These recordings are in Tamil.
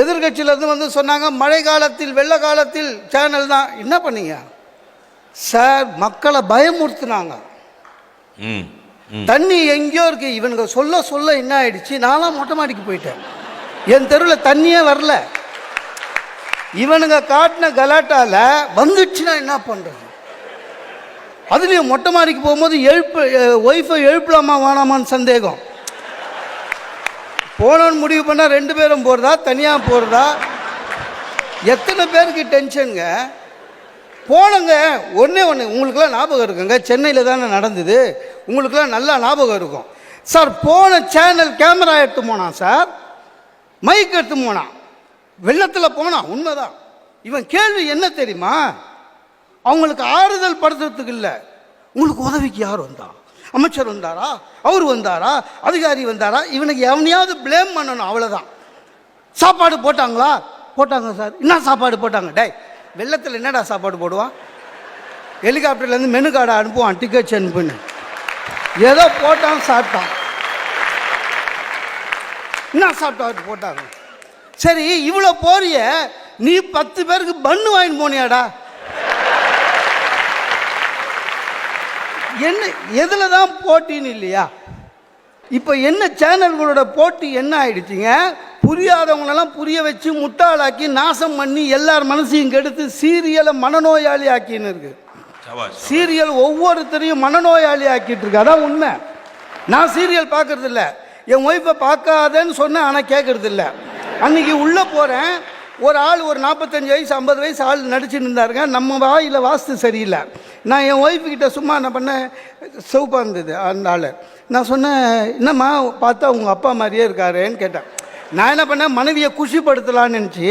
எதிர்கட்சியிலேருந்து வந்து சொன்னாங்க மழை காலத்தில் வெள்ள காலத்தில் சேனல் தான். என்ன பண்ணீங்க? சார் மக்களை பயமுறுத்துனாங்க. தண்ணி எங்கேயோ இருக்கு. இவனுங்க சொல்ல சொல்ல என்ன ஆயிடுச்சு? நான்லாம் மொட்டை மாடிக்கு போயிட்டேன். என் தெருவில் தண்ணியே வரல. இவனுங்க காட்டின கலாட்டால வந்துடுச்சுன்னா என்ன பண்ணுறது அதுலேயும் மொட்டை மாடிக்கு போகும்போது எழுப்பு ஒய்ஃபை எழுப்பலாமா வேணாமான்னு சந்தேகம். போனோன்னு முடிவு பண்ணால் ரெண்டு பேரும் போகிறதா தனியாக போகிறதா எத்தனை பேருக்கு டென்ஷனுங்க? போனங்க. ஒன்றே ஒன்று உங்களுக்குலாம் ஞாபகம் இருக்குங்க. சென்னையில் தானே நடந்தது. உங்களுக்குலாம் நல்லா ஞாபகம் இருக்கும். சார் போன சேனல் கேமரா எடுத்து போனான் சார். மைக் எடுத்து போனான். வெள்ளத்தில் போனான் உண்மைதான். இவன் கேள்வி என்ன தெரியுமா? அவங்களுக்கு ஆறுதல் படுத்துறதுக்கு இல்லை. உங்களுக்கு உதவிக்கு யார் வந்தான் அமைச்சர் வந்தாரா? அவர் வந்தாரா? அதிகாரி வந்தாரா? இவனுக்கு எவனையாவது ப்ளேம் பண்ணணும் அவ்வளோதான் சாப்பாடு போட்டாங்களா? போட்டாங்க சார். என்ன சாப்பாடு போட்டாங்க? டே வெள்ளத்தில் என்னடா சாப்பாடு போடுவான்? ஹெலிகாப்டர்லேருந்து மெனு கார்டை அனுப்புவான் டிக்கெட்ஸ் அனுப்புன்னு. ஏதோ போட்டான் சாப்பிட்டான். என்ன சாப்பிட்டா போட்டாங்க? சரி இவ்வளோ போறிய நீ பத்து பேருக்கு பண்ணு வாங்கிட்டு போனியாடா? என்ன எதில் தான் போட்டின்னு இல்லையா? இப்போ என்ன சேனல்களோட போட்டி என்ன ஆயிடுச்சுங்க? புரியாதவங்களெல்லாம் புரிய வச்சு முட்டாளாக்கி நாசம் பண்ணி எல்லார் மனசையும் கெடுத்து சீரியலை மனநோயாளி ஆக்கின்னு இருக்கு சீரியல் ஒவ்வொருத்தரையும் மனநோயாளி ஆக்கிட்டு இருக்கு அதான் உண்மை. நான் சீரியல் பார்க்கறது இல்ல என் ஒய்ஃபை பார்க்காதேன்னு சொன்னேன் ஆனால் கேட்கறது இல்ல அன்னைக்கு உள்ளே போகிறேன் ஒரு ஆள் ஒரு நாற்பத்தஞ்சு வயசு ஐம்பது வயசு ஆள் நடிச்சுட்டு இருந்தாருங்க. நம்ம வாயில் வாஸ்து சரியில்லை. நான் என் ஒய்ஃபுக்கிட்ட சும்மா என்ன பண்ணேன் சிவப்பாக இருந்தது அந்த ஆள். நான் சொன்னேன் என்னம்மா பார்த்தா உங்கள் அப்பா மாதிரியே இருக்காருன்னு கேட்டேன். நான் என்ன பண்ணேன் மனைவியை குஷிப்படுத்தலான்னு நினச்சி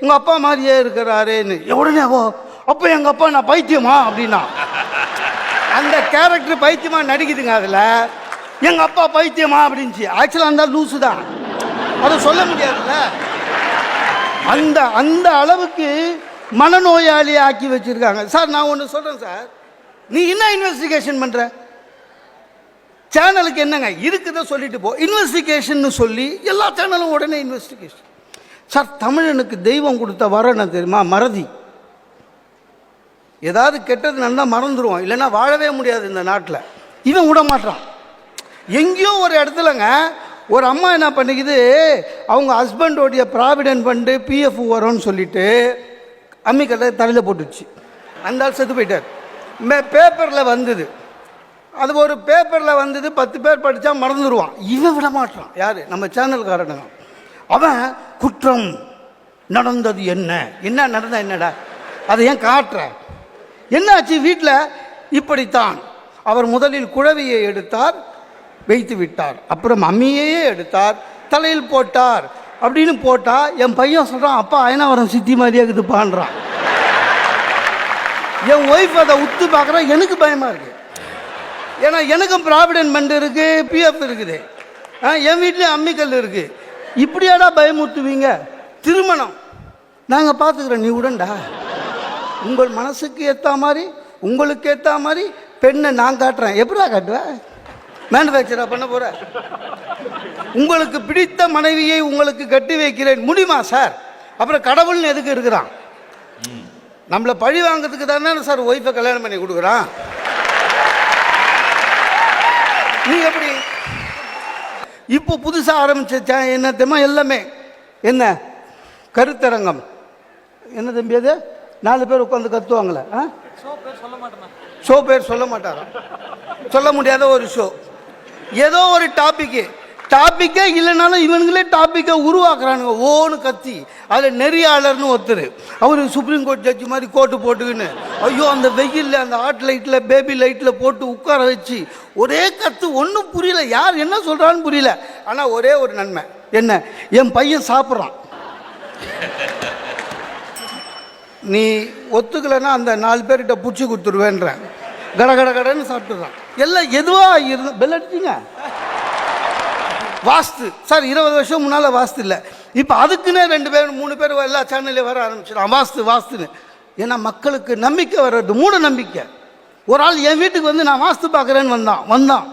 உங்கள் அப்பா மாதிரியே இருக்கிறாருன்னு. உடனே ஓ அப்போ எங்கள் அப்பா நான் பைத்தியமா? அப்படின்னா. அந்த கேரக்டர் பைத்தியமா நடிக்குதுங்க அதில். எங்கள் அப்பா பைத்தியமா? அப்படின்ச்சு. ஆக்சுவலாக இருந்தால் லூஸு தான். அதை சொல்ல முடியாதுல்ல. அந்த அந்த அளவுக்கு மனநோயாளி ஆக்கி வச்சிருக்காங்க. சார் நான் ஒன்று சொல்கிறேன் சார். நீ என்ன இன்வெஸ்டிகேஷன் பண்ணுற சேனலுக்கு என்னங்க? இருக்குத சொல்லிட்டு போ. இன்வெஸ்டிகேஷன் சொல்லி எல்லா சேனலும் உடனே இன்வெஸ்டிகேஷன் சார் தமிழனுக்கு தெய்வம் கொடுத்த வரம் என்ன தெரியுமா? மறதி. ஏதாவது கெட்டது நல்லா மறந்துடுவோம் இல்லைன்னா வாழவே முடியாது இந்த நாட்டில். இவன் விட மாட்டான் எங்கேயோ ஒரு இடத்துலங்க ஒரு அம்மா என்ன பண்ணிக்குது? அவங்க ஹஸ்பண்டோடைய ப்ராவிடன்ட் ஃபண்டு பிஎஃப் வரும்னு சொல்லிட்டு அம்மிக்கட்டை தலையில் போட்டுச்சு. அந்த ஆள் செத்து போயிட்டார். மே பேப்பரில் வந்தது. அது ஒரு பேப்பரில் வந்தது பத்து பேர் படித்தா மறந்துடுவான் இவன் விட மாட்டான். யார்? நம்ம சேனல்காரனுங்க அவன் குற்றம் நடந்தது என்ன? என்ன நடந்தா என்னடா? அதை ஏன் காட்டுற? என்னாச்சு? வீட்டில் இப்படித்தான். அவர் முதலில் குழவியை எடுத்தார் வைத்து விட்டார். அப்புறம் அம்மியையே எடுத்தார் தலையில் போட்டார். அப்படின்னு போட்டா என் பையன் சொல்கிறான் அப்பா அயனாவரம் சித்தி மாதிரியே இருக்குதுப்பான்றான். என் ஒய்ஃப் அதை உத்து பார்க்குறா எனக்கு பயமாக இருக்கு. ஏன்னா எனக்கும் ப்ராவிடென்ட் ஃபண்ட் இருக்குது பிஎஃப் இருக்குது. ஆ, என் வீட்லேயும் அம்மிக்கல் இருக்குது இப்படியாடா பயமுறுத்துவீங்க? திருமணம். நாங்கள் பார்த்துக்குறோம் நீ உடன்டா. உங்கள் மனசுக்கு ஏற்ற மாதிரி உங்களுக்கு ஏற்ற மாதிரி பெண்ணை நான் காட்டுறேன். எப்படிடா காட்டுவேன் மேனுஃபேக்சரா பண்ண போற. உங்களுக்கு பிடித்த மனைவியை உங்களுக்கு கட்டி வைக்கிறேன். முடியுமா சார்? அப்புறம் கடவுள்னு எதுக்கு இருக்கிறான்? நம்மளை பழி வாங்குறதுக்கு தானே சார் ஒய்ஃபை கல்யாணம் பண்ணி கொடுக்குறான். நீ எப்படி? இப்போ புதுசாக ஆரம்பிச்ச சே- என்ன தெரியுமா? எல்லாமே. என்ன? கருத்தரங்கம். என்ன தம்பி அது? நாலு பேர் உட்காந்து கத்துவாங்களே ஆ? ஷோ பேர் சொல்ல மாட்டாராம் சொல்ல முடியாத ஒரு ஷோ ஏதோ ஒரு டாபிக்கு டாப்பிக்கே இல்லைனாலும் இவனுங்களே டாப்பிக்கை உருவாக்குறானுங்க. ஓன்னு கத்தி. அதில் நெறியாளர்னு ஒருத்தர். அவர் சுப்ரீம் கோர்ட் ஜட்ஜி மாதிரி கோட்டு போட்டுக்கின்னு. ஐயோ அந்த வெயிலில் அந்த ஹாட் லைட்டில் பேபி லைட்டில் போட்டு உட்கார வச்சு ஒரே கத்து. ஒன்றும் புரியல. யார் என்ன சொல்கிறான்னு புரியல. ஆனால் ஒரே ஒரு நன்மை. என்ன? என் பையன் சாப்பிட்றான். நீ ஒத்துக்கலைன்னா அந்த நாலு பேர்கிட்ட பிடிச்சி கொடுத்துருவேன்றேன். கட கட கடன்னு சாப்பிட்டுறான். எல்லாம் எதுவாக இருந்த பெல் அடிச்சிங்க. வாஸ்து. சார் இருபது வருஷம் முன்னால் வாஸ்து இல்லை. இப்போ அதுக்குன்னே ரெண்டு பேர் மூணு பேர் எல்லா சேனல்லையும் வர ஆரம்பிச்சிடும் வாஸ்து வாஸ்துன்னு. ஏன்னா மக்களுக்கு நம்பிக்கை வர்றது மூட நம்பிக்கை. ஒரு ஆள் என் வீட்டுக்கு வந்து நான் வாஸ்து பார்க்குறேன்னு வந்தான். வந்தான்.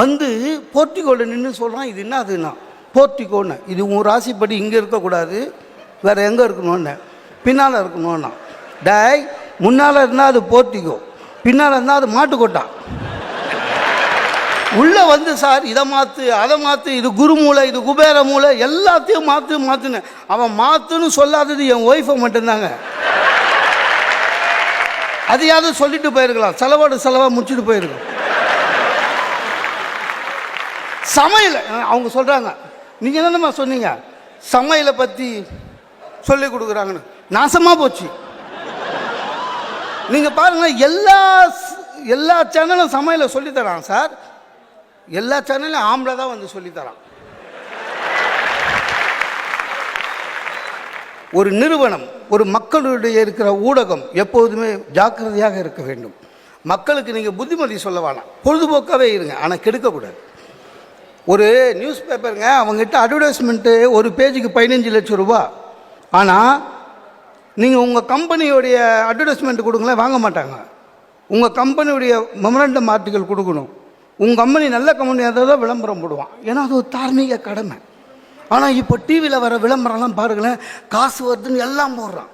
வந்து போர்ட்டிகோடு நின்று சொல்கிறான் இது என்ன அதுன்னா? போர்ட்டிகோன்னு இது உன் ராசிப்படி இங்கே இருக்கக்கூடாது. வேறு எங்கே இருக்கணும்னு. பின்னால் இருக்கணும்னா. டாய் முன்னால் இருந்தால் அது போர்ட்டிகோ பின்னால் இருந்தால் அது மாட்டுக்கொட்டான் உள்ளே வந்து சார் இதை மாற்று அதை மாற்று இது குரு மூளை இது குபேர மூளை எல்லாத்தையும் மாற்று மாற்றுன்னு அவன் மாற்றுன்னு சொல்லாதது என் ஒய்ஃபை மட்டும்தாங்க. அதையாவது சொல்லிட்டு போயிருக்கலாம். செலவோடு செலவாக முடிச்சுட்டு போயிருக்கலாம். சமையல் அவங்க சொல்கிறாங்க நீங்கள் என்னென்னம்மா சொன்னீங்க? சமையலை பற்றி சொல்லி கொடுக்குறாங்கன்னு. நாசமாக போச்சு. நீங்கள் பாருங்கள் எல்லா எல்லா சேனலும் சமையலை சொல்லித்தரான் சார். எல்லா சேனலும் ஆம்பளை தான் வந்து சொல்லித்தரான் ஒரு நிறுவனம் ஒரு மக்களுடைய இருக்கிற ஊடகம் எப்போதுமே ஜாக்கிரதையாக இருக்க வேண்டும். மக்களுக்கு நீங்கள் புத்திமதி சொல்ல வேணாம். பொழுதுபோக்காகவே இருங்க ஆனால் கெடுக்கக்கூடாது. ஒரு நியூஸ் பேப்பருங்க அவங்ககிட்ட அட்வர்டைஸ்மெண்ட்டு ஒரு பேஜுக்கு பதினஞ்சு லட்சம் ரூபா. ஆனால் நீங்கள் உங்கள் கம்பெனியோடைய அட்வர்டைஸ்மெண்ட் கொடுங்களேன் வாங்க மாட்டாங்க. உங்கள் கம்பெனியுடைய மெமரண்டம் ஆர்டிக்கல் கொடுக்கணும். உங்கள் கம்பெனி நல்ல கம்பெனியாக தான் விளம்பரம் போடுவான். ஏன்னா அது ஒரு தார்மீக கடமை. ஆனால் இப்போ டிவியில் வர விளம்பரம்லாம் பாருங்களேன் காசு வருதுன்னு எல்லாம் போடுறான்.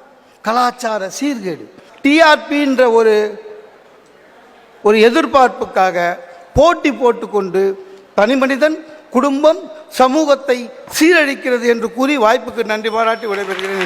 கலாச்சார சீர்கேடு. டிஆர்பின்ற ஒரு ஒரு எதிர்பார்ப்புக்காக போட்டி போட்டுக்கொண்டு தனி மனிதன் குடும்பம் சமூகத்தை சீரழிக்கிறது என்று கூறி வாய்ப்புக்கு நன்றி பாராட்டி விடைபெறுகிறேன்.